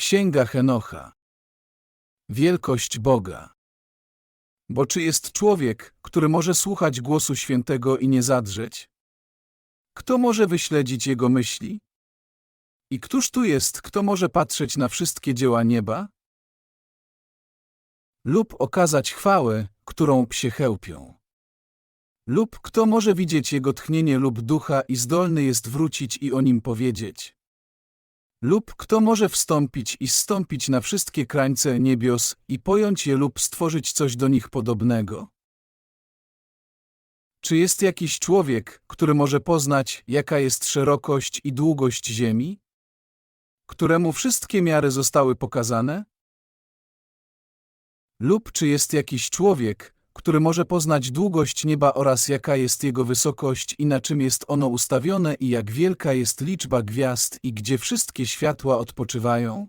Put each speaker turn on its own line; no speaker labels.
Księga Henocha. Wielkość Boga. Bo czy jest człowiek, który może słuchać głosu świętego i nie zadrzeć? Kto może wyśledzić jego myśli? I któż tu jest, kto może patrzeć na wszystkie dzieła nieba? Lub okazać chwałę, którą psie chełpią. Lub kto może widzieć jego tchnienie lub ducha i zdolny jest wrócić i o nim powiedzieć? Lub kto może wstąpić i zstąpić na wszystkie krańce niebios i pojąć je lub stworzyć coś do nich podobnego? Czy jest jakiś człowiek, który może poznać, jaka jest szerokość i długość ziemi? Któremu wszystkie miary zostały pokazane? Lub czy jest jakiś człowiek, który może poznać długość nieba oraz jaka jest jego wysokość i na czym jest ono ustawione i jak wielka jest liczba gwiazd i gdzie wszystkie światła odpoczywają?